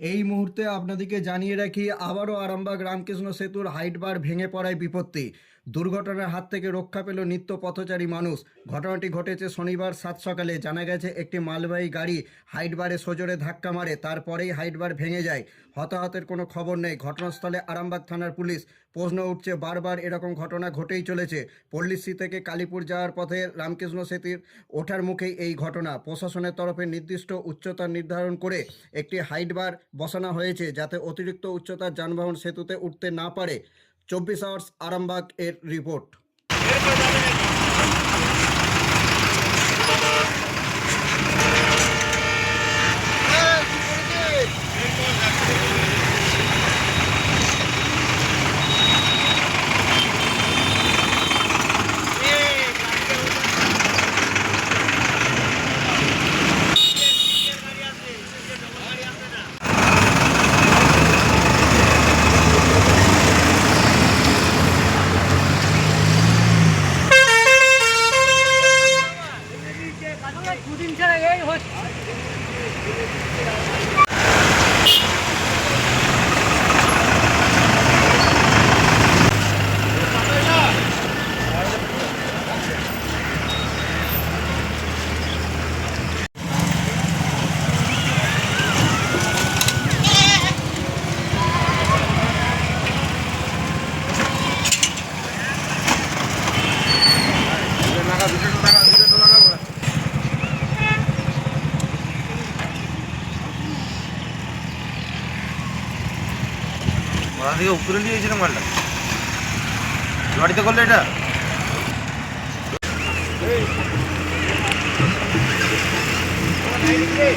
এই মুহূর্তে আপনাদেরকে জানিয়ে রাখি, আবারও আরামবাগ রামকৃষ্ণ সেতুর হাইট বার ভেঙে পড়ায় বিপত্তি। দুর্ঘটনার হাত থেকে রক্ষা পেল নিত্য পথচারী মানুষ। ঘটনাটি ঘটেছে শনিবার সাত সকালে। জানা গেছে, একটি মালবাহী গাড়ি হাইট বারে সজোরে ধাক্কা মারে, তারপরেই হাইট বার ভেঙে যায়। হতাহতের কোনো খবর নেই। ঘটনাস্থলে আরামবাগ থানার পুলিশ প্রশ্ন উঠছে, বারবার এরকম ঘটনা ঘটেই চলেছে। পল্লিশ্রী থেকে কালীপুর যাওয়ার পথে রামকৃষ্ণ সেতুর ওঠার মুখেই এই ঘটনা। প্রশাসনের তরফে নির্দিষ্ট উচ্চতা নির্ধারণ করে একটি হাইট বার বসানো হয়েছে যাতে অতিরিক্ত উচ্চতার যানবাহন সেতুতে উঠতে না পারে। চব্বিশ আওয়ার্স আরামবাগ এর রিপোর্ট। ওখান থেকে উপরে নিয়ে গেছিলাম মালটা গাড়িতে করলে এটা এই